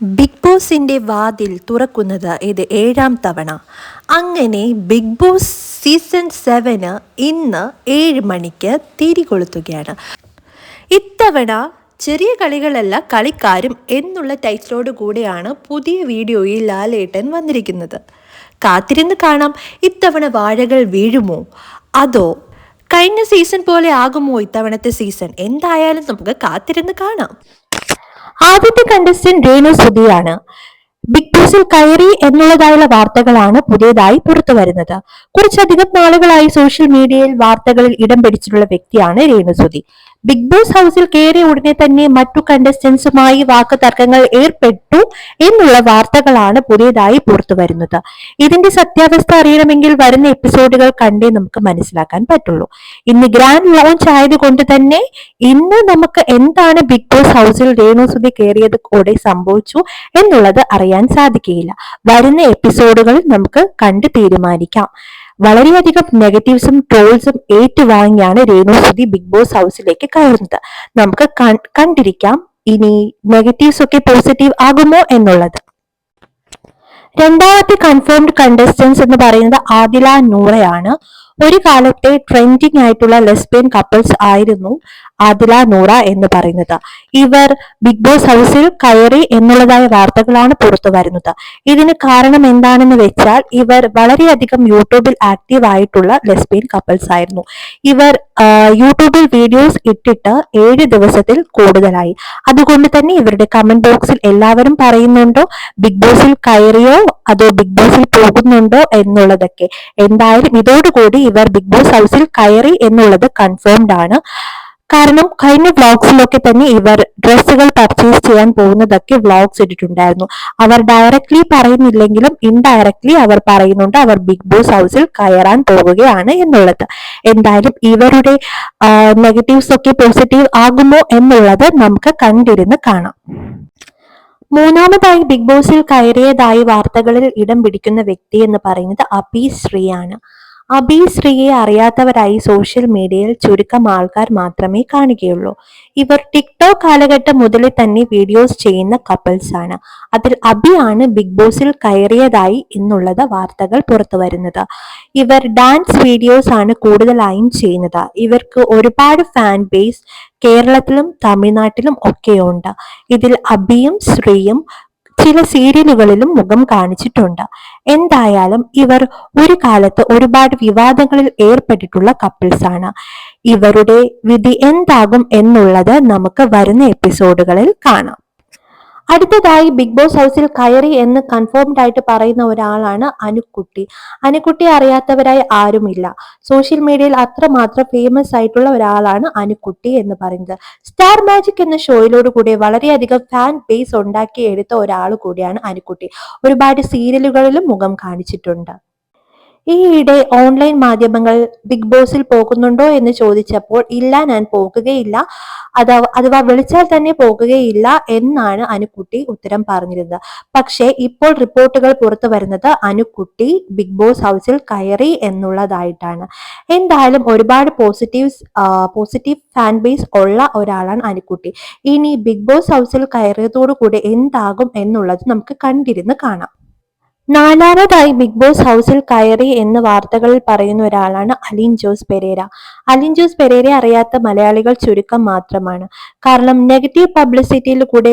Big ബോസിന്റെ വാതിൽ തുറക്കുന്നത് ഇത് ഏഴാം തവണ. അങ്ങനെ ബിഗ് ബോസ് സീസൺ സെവന് ഇന്ന് ഏഴ് മണിക്ക് തിരി കൊളുത്തുകയാണ്. ഇത്തവണ ചെറിയ കളികളല്ല കളിക്കാരും എന്നുള്ള ടൈറ്റിലോട് കൂടെയാണ് പുതിയ വീഡിയോയിൽ ലാലേട്ടൻ വന്നിരിക്കുന്നത്. കാത്തിരുന്ന് കാണാം ഇത്തവണ വാഴകൾ വീഴുമോ? അതോ കഴിഞ്ഞ സീസൺ പോലെ ആകുമോ ഇത്തവണത്തെ സീസൺ? എന്തായാലും നമുക്ക് കാത്തിരുന്ന് കാണാം. ആദ്യത്തെ കണ്ടസ്റ്റന്റ് രേണു സുധിയാണ്. ബിഗ് ബോസിൽ കയറി എന്നുള്ളതായുള്ള വാർത്തകളാണ് പുതിയതായി പുറത്തു വരുന്നത്. കുറച്ചധികം നാളുകളായി സോഷ്യൽ മീഡിയയിൽ വാർത്തകളിൽ ഇടം പിടിച്ചിട്ടുള്ള വ്യക്തിയാണ് രേണു സുധി. ബിഗ് ബോസ് ഹൗസിൽ കയറിയ ഉടനെ തന്നെ മറ്റു കണ്ടസ്റ്റൻസുമായി വാക്ക് തർക്കങ്ങൾ ഏർപ്പെട്ടു എന്നുള്ള വാർത്തകളാണ് പുതിയതായി പുറത്തു വരുന്നത്. ഇതിന്റെ സത്യാവസ്ഥ അറിയണമെങ്കിൽ വരുന്ന എപ്പിസോഡുകൾ കണ്ടേ നമുക്ക് മനസ്സിലാക്കാൻ പറ്റുള്ളൂ. ഇന്ന് ഗ്രാൻഡ് ലോഞ്ച് ആയതുകൊണ്ട് തന്നെ ഇന്ന് നമുക്ക് എന്താണ് ബിഗ് ബോസ് ഹൗസിൽ രേണുസുതി കയറിയത് കൂടെ സംഭവിച്ചു എന്നുള്ളത് അറിയാൻ സാധിക്കുകയില്ല. വരുന്ന എപ്പിസോഡുകൾ നമുക്ക് കണ്ട് തീരുമാനിക്കാം. വളരെയധികം നെഗറ്റീവ്സും ട്രോൾസും ഏറ്റുവാങ്ങിയാണ് രേണു സുധി ബിഗ് ബോസ് ഹൗസിലേക്ക് കയറുന്നത്. നമുക്ക് കണ്ടിരിക്കാം ഇനി നെഗറ്റീവ്സ് ഒക്കെ പോസിറ്റീവ് ആകുമോ എന്നുള്ളത്. രണ്ടാമത്തെ കൺഫേംഡ് കണ്ടസ്റ്റൻസ് എന്ന് പറയുന്നത് ആദില നൂറയാണ്. ഒരു കാലത്തെ ട്രെൻഡിങ് ആയിട്ടുള്ള ലെസ്ബിയൻ കപ്പിൾസ് ആയിരുന്നു ആദില നൂറ എന്ന് പറയുന്നത്. ഇവർ ബിഗ് ബോസ് ഹൗസിൽ കയറി എന്നുള്ളതായ വാർത്തകളാണ് പുറത്തു വരുന്നത്. ഇതിന് കാരണം എന്താണെന്ന് വെച്ചാൽ ഇവർ വളരെയധികം യൂട്യൂബിൽ ആക്റ്റീവ് ആയിട്ടുള്ള ലെസ്ബിയൻ കപ്പിൾസ് ആയിരുന്നു. ഇവർ യൂട്യൂബിൽ വീഡിയോസ് ഇട്ടിട്ട് ഏഴ് ദിവസത്തിൽ കൂടുതലായി. അതുകൊണ്ട് തന്നെ ഇവരുടെ കമന്റ് ബോക്സിൽ എല്ലാവരും പറയുന്നുണ്ടോ ബിഗ് ബോസിൽ കയറിയോ അതോ ബിഗ് ബോസിൽ പോകുന്നുണ്ടോ എന്നുള്ളതൊക്കെ. എന്തായാലും ഇതോടുകൂടി ഇവർ ബിഗ് ബോസ് ഹൗസിൽ കയറി എന്നുള്ളത് കൺഫേംഡ് ആണ്. കാരണം കഴിഞ്ഞ വ്ളോഗ്സിലൊക്കെ തന്നെ ഇവർ ഡ്രസ്സുകൾ പർച്ചേസ് ചെയ്യാൻ പോകുന്നതൊക്കെ വ്ളോഗ്സ് ഇട്ടിട്ടുണ്ടായിരുന്നു. അവർ ഡയറക്ട്ലി പറയുന്നില്ലെങ്കിലും ഇൻഡയറക്ട്ലി അവർ പറയുന്നുണ്ട് അവർ ബിഗ് ബോസ് ഹൗസിൽ കയറാൻ പോവുകയാണ് എന്നുള്ളത്. എന്തായാലും ഇവരുടെ നെഗറ്റീവ്സ് ഒക്കെ പോസിറ്റീവ് ആകുമോ എന്നുള്ളത് നമുക്ക് കണ്ടിരുന്ന് കാണാം. മൂന്നാമതായി ബിഗ് ബോസിൽ കയറിയതായി വാർത്തകളിൽ ഇടം പിടിക്കുന്ന വ്യക്തി എന്ന് പറയുന്നത് അപി ശ്രീയാണ്. അബി ശ്രീയെ അറിയാത്തവരായി സോഷ്യൽ മീഡിയയിൽ ചുരുക്കം ആൾക്കാർ മാത്രമേ കാണുകയുള്ളൂ. ഇവർ ടിക്ടോക്ക് കാലഘട്ടം മുതലേ തന്നെ വീഡിയോസ് ചെയ്യുന്ന കപ്പിൾസ് ആണ്. അതിൽ അബി ആണ് ബിഗ് ബോസിൽ കയറിയതായി എന്നുള്ളത് വാർത്തകൾ പുറത്തു വരുന്നത്. ഇവർ ഡാൻസ് വീഡിയോസ് ആണ് കൂടുതലായും ചെയ്യുന്നത്. ഇവർക്ക് ഒരുപാട് ഫാൻ ബേസ് കേരളത്തിലും തമിഴ്നാട്ടിലും ഒക്കെയുണ്ട്. ഇതിൽ അബിയും ശ്രീയും ചില സീരിയലുകളിലും മുഖം കാണിച്ചിട്ടുണ്ട്. എന്തായാലും ഇവർ ഒരു കാലത്ത് ഒരുപാട് വിവാദങ്ങളിൽ ഏർപ്പെട്ടിട്ടുള്ള കപ്പിൾസ് ആണ്. ഇവരുടെ വിധി എന്താകും എന്നുള്ളത് നമുക്ക് വരുന്ന എപ്പിസോഡുകളിൽ കാണാം. അടുത്തതായി ബിഗ് ബോസ് ഹൗസിൽ കയറി എന്ന് കൺഫേംഡ് ആയിട്ട് പറയുന്ന ഒരാളാണ് അനുക്കുട്ടി. അനുക്കുട്ടി അറിയാത്തവരായി ആരുമില്ല. സോഷ്യൽ മീഡിയയിൽ അത്രമാത്രം ഫേമസ് ആയിട്ടുള്ള ഒരാളാണ് അനുക്കുട്ടി എന്ന് പറയുന്നത്. സ്റ്റാർ മാജിക് എന്ന ഷോയിലോട് കൂടി വളരെയധികം ഫാൻ ബേസ് ഉണ്ടാക്കി എടുത്ത ഒരാൾ കൂടിയാണ് അനുക്കുട്ടി. ഒരുപാട് സീരിയലുകളിലും മുഖം കാണിച്ചിട്ടുണ്ട്. ഈയിടെ ഓൺലൈൻ മാധ്യമങ്ങൾ ബിഗ് ബോസിൽ പോകുന്നുണ്ടോ എന്ന് ചോദിച്ചപ്പോൾ ഇല്ല ഞാൻ പോകുകയില്ല. അഥവാ അഥവാ വിളിച്ചാൽ തന്നെ പോകുകയില്ല എന്നാണ് അനുക്കുട്ടി ഉത്തരം പറഞ്ഞിരുന്നത്. പക്ഷേ ഇപ്പോൾ റിപ്പോർട്ടുകൾ പുറത്തു വരുന്നത് അനുക്കുട്ടി ബിഗ് ബോസ് ഹൗസിൽ കയറി എന്നുള്ളതായിട്ടാണ്. എന്തായാലും ഒരുപാട് പോസിറ്റീവ്സ് പോസിറ്റീവ് ഫാൻ ബേസ് ഉള്ള ഒരാളാണ് അനുക്കുട്ടി ഇനി ബിഗ് ബോസ് ഹൗസിൽ കയറിയതോടുകൂടി എന്താകും എന്നുള്ളത് നമുക്ക് കണ്ടിരുന്ന് കാണാം. നാലാമതായി ബിഗ് ബോസ് ഹൗസിൽ കയറി എന്ന് വാർത്തകളിൽ പറയുന്ന ഒരാളാണ് അലിൻ ജോസ് പെരേര. അലിൻ ജോസ് പെരേര അറിയാത്ത മലയാളികൾ ചുരുക്കം മാത്രമാണ്. കാരണം നെഗറ്റീവ് പബ്ലിസിറ്റിയിൽ കൂടെ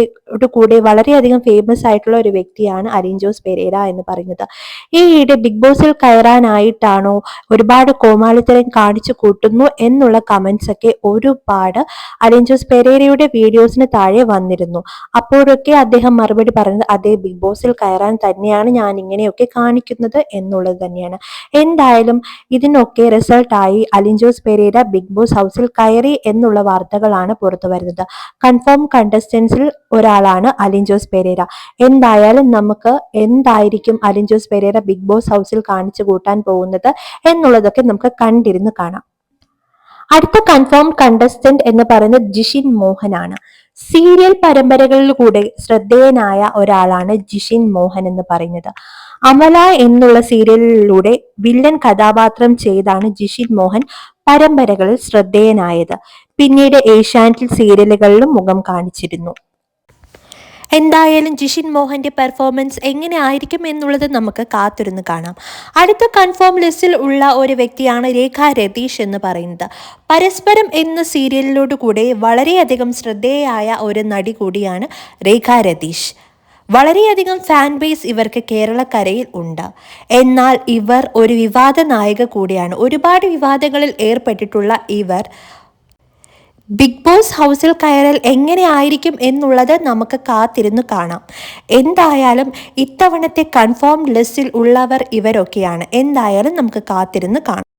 കൂടെ വളരെയധികം ഫേമസ് ആയിട്ടുള്ള ഒരു വ്യക്തിയാണ് അലിൻ ജോസ് പെരേര എന്ന് പറയുന്നത്. ഈയിടെ ബിഗ് ബോസിൽ കയറാനായിട്ടാണോ ഒരുപാട് കോമാളിത്തരം കാണിച്ചു കൂട്ടുന്നു എന്നുള്ള കമന്റ്സ് ഒക്കെ ഒരുപാട് അലിൻ ജോസ് പെരേരയുടെ വീഡിയോസിന് താഴെ വന്നിരുന്നു. അപ്പോഴൊക്കെ അദ്ദേഹം മറുപടി പറഞ്ഞത് അതേ ബിഗ് ബോസിൽ കയറാൻ തന്നെയാണ് ഞാൻ ഇങ്ങനെയൊക്കെ കാണിക്കുന്നത് എന്നുള്ളത് തന്നെയാണ്. എന്തായാലും ഇതിനൊക്കെ റിസൾട്ടായി അലിൻജോസ് പെരേര ബിഗ് ബോസ് ഹൗസിൽ കയറി എന്നുള്ള വാർത്തകളാണ് പുറത്തു വരുന്നത്. കൺഫേം കണ്ടസ്റ്റൻസിൽ ഒരാളാണ് അലിൻജോസ് പെരേര. എന്തായാലും നമുക്ക് എന്തായിരിക്കും അലിൻജോസ് പെരേര ബിഗ് ബോസ് ഹൗസിൽ കാണിച്ചു കൂട്ടാൻ പോകുന്നത് എന്നുള്ളതൊക്കെ നമുക്ക് കണ്ടിരുന്ന് കാണാം. അടുത്ത കൺഫേം കണ്ടസ്റ്റന്റ് എന്ന് പറയുന്നത് ജിഷിൻ മോഹനാണ്. സീരിയൽ പരമ്പരകളിലൂടെ ശ്രദ്ധേയനായ ഒരാളാണ് ജിഷിൻ മോഹൻ എന്ന് പറയുന്നത്. അമല എന്നുള്ള സീരിയലിലൂടെ വില്ലൻ കഥാപാത്രം ചെയ്താണ് ജിഷിൻ മോഹൻ പരമ്പരകളിൽ ശ്രദ്ധേയനായത്. പിന്നീട് ഏഷ്യാനെറ്റിൽ സീരിയലുകളിലും മുഖം കാണിച്ചിരുന്നു. എന്തായാലും ജിഷിൻ മോഹന്റെ പെർഫോമൻസ് എങ്ങനെ ആയിരിക്കും എന്നുള്ളത് നമുക്ക് കാത്തിരുന്ന് കാണാം. അടുത്ത കൺഫേം ലിസ്റ്റിൽ ഉള്ള ഒരു വ്യക്തിയാണ് രേഖ രതീഷ് എന്ന് പറയുന്നത്. പരസ്പരം എന്ന സീരിയലിലോട് കൂടെ വളരെയധികം ശ്രദ്ധേയായ ഒരു നടി കൂടിയാണ് രേഖ രതീഷ്. വളരെയധികം ഫാൻ ബേസ് ഇവർക്ക് കേരളക്കരയിൽ ഉണ്ട്. എന്നാൽ ഇവർ ഒരു വിവാദ നായിക കൂടിയാണ്. ഒരുപാട് വിവാദങ്ങളിൽ ഏർപ്പെട്ടിട്ടുള്ള ഇവർ ബിഗ് ബോസ് ഹൗസിൽ കയറൽ എങ്ങനെയായിരിക്കും എന്നുള്ളത് നമുക്ക് കാത്തിരുന്ന് കാണാം. എന്തായാലും ഇത്തവണത്തെ കൺഫേം ലിസ്റ്റിൽ ഉള്ളവർ ഇവരൊക്കെയാണ്. എന്തായാലും നമുക്ക് കാത്തിരുന്ന് കാണാം.